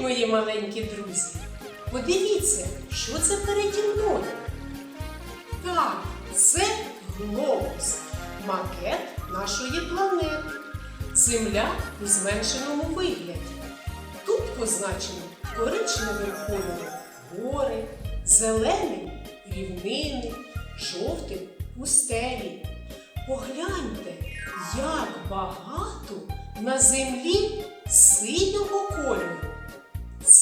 Мої маленькі друзі! Подивіться, що це переді мною. Так, це глобус, макет нашої планети. Земля у зменшеному вигляді. Тут позначені коричневим кольором гори, зеленим рівнини, жовтим пустелі. Погляньте, як багато на землі синього кольору.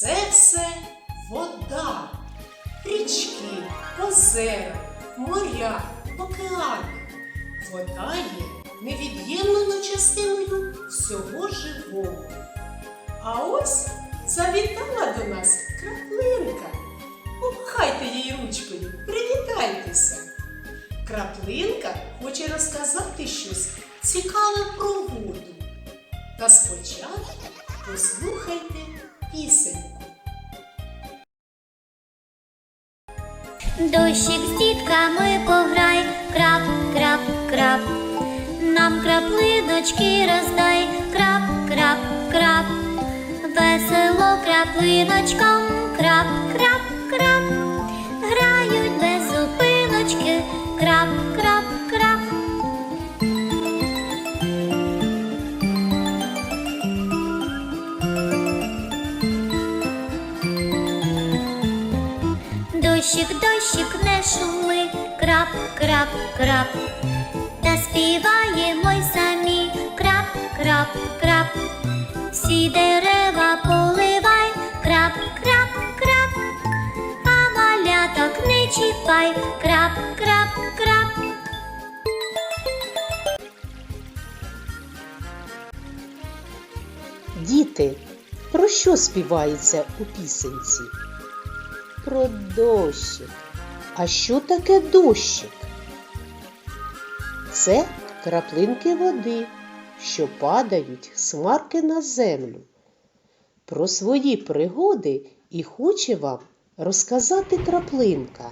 Це все вода, річки, озера, моря, океани. Вода є невід'ємною частиною всього живого. А ось завітала до нас краплинка. Помахайте їй ручкою, привітайтеся. Краплинка хоче розказати щось цікаве про воду. Та спочатку послухайте Дощик з дітками пограй, крап, крап, крап. Нам краплиночки роздай, крап, крап, крап. Весело краплиночкам, крап, крап, крап. Грають без зупиночки, крап, крап, крап. Крап, крап, крап. Та співаємо й самі, крап, крап, крап. Всі дерева поливай, крап, крап, крап. А маляток не чіпай, крап, крап, крап. Діти, про що співається у пісенці? Про дощик. А що таке дощик? Це краплинки води, що падають смарки на землю. Про свої пригоди і хоче вам розказати краплинка.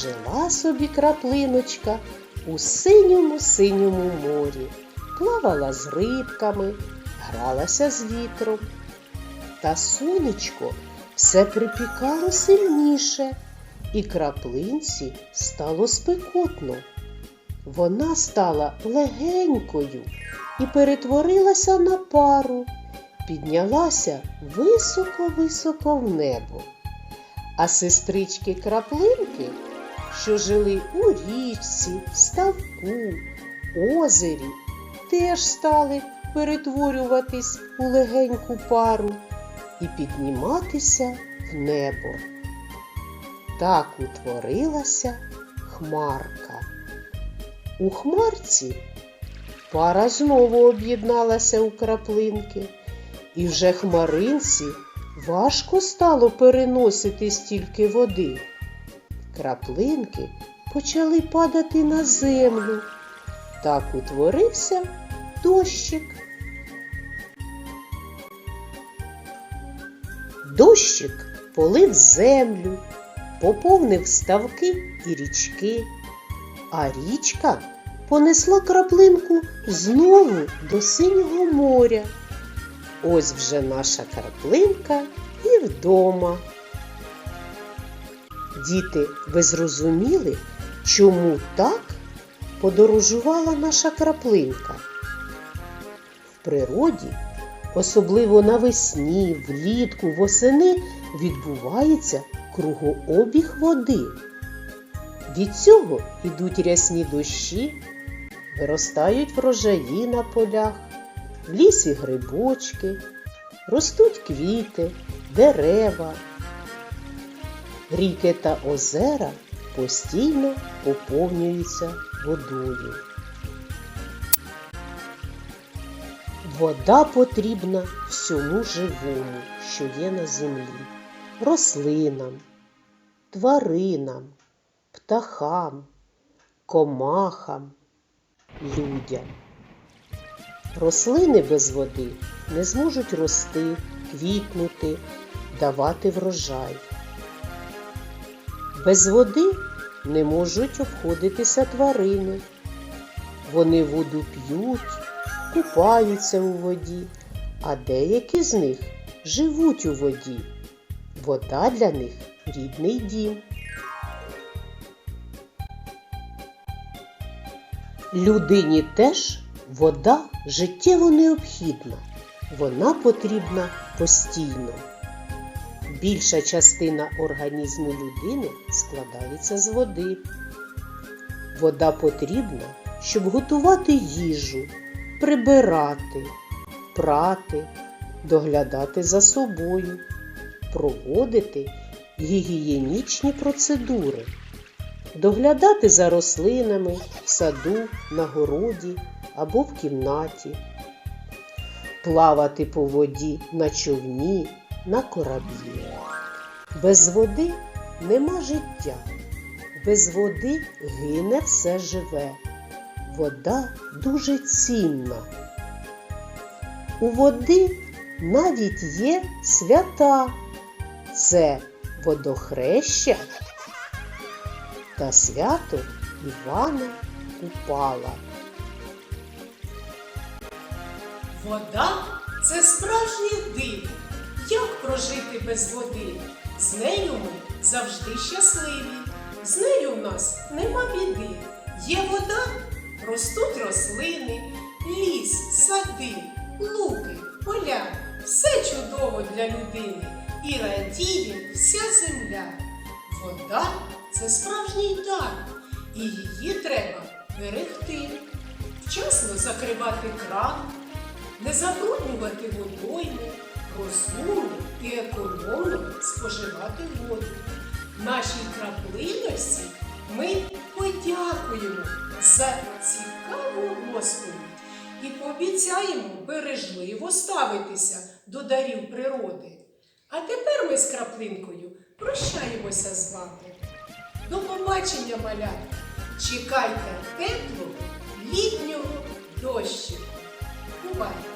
Жила собі краплиночка у синьому синьому морі, плавала з рибками, гралася з вітром. Та сонечко все припікало сильніше, і краплинці стало спекотно. Вона стала легенькою і перетворилася на пару, піднялася високо-високо в небо. А сестрички краплинки, що жили у річці, ставку, озері, теж стали перетворюватись у легеньку пару і підніматися в небо. Так утворилася хмарка. У хмарці пара знову об'єдналася у краплинки, і вже хмаринці важко стало переносити стільки води. Краплинки почали падати на землю. Так утворився дощик. Дощик полив землю, поповнив ставки і річки, а річка понесла краплинку знову до синього моря. Ось вже наша краплинка і вдома. Діти, ви зрозуміли, чому так подорожувала наша краплинка? В природі особливо навесні, влітку, восени відбувається кругообіг води. Від цього йдуть рясні дощі, виростають врожаї на полях, в лісі грибочки, ростуть квіти, дерева. Ріки та озера постійно поповнюються водою. Вода потрібна всьому живому, що є на землі, рослинам, тваринам, птахам, комахам, людям. Рослини без води не зможуть рости, квітнути, давати врожай. Без води не можуть обходитися тварини. Вони воду п'ють, купаються у воді, а деякі з них живуть у воді. Вода для них рідний дім. Людині теж вода життєво необхідна. Вона потрібна постійно. Більша частина організму людини складається з води. Вода потрібна, щоб готувати їжу, прибирати, прати, доглядати за собою, проводити гігієнічні процедури, доглядати за рослинами в саду, на городі або в кімнаті, плавати по воді на човні, на кораблі. Без води нема життя. Без води гине все живе. Вода дуже цінна. У води навіть є свята. Це водохреща та свято Івана Купала. Вода це справжнє диво. Як прожити без води? З нею ми завжди щасливі. З нею в нас нема біди. Є вода, ростуть рослини, ліс, сади, луки, поля. Все чудово для людини і радіє вся земля. Вода це справжній дар, і її треба берегти. Вчасно закривати кран, не забруднювати водойми, розумно і економно споживати воду. Нашій краплинності ми подякуємо за цікаву розповідь і пообіцяємо бережливо ставитися до дарів природи. А тепер ми з краплинкою прощаємося з вами. До побачення, малятки! Чекайте теплого літнього дощу. Бувайте!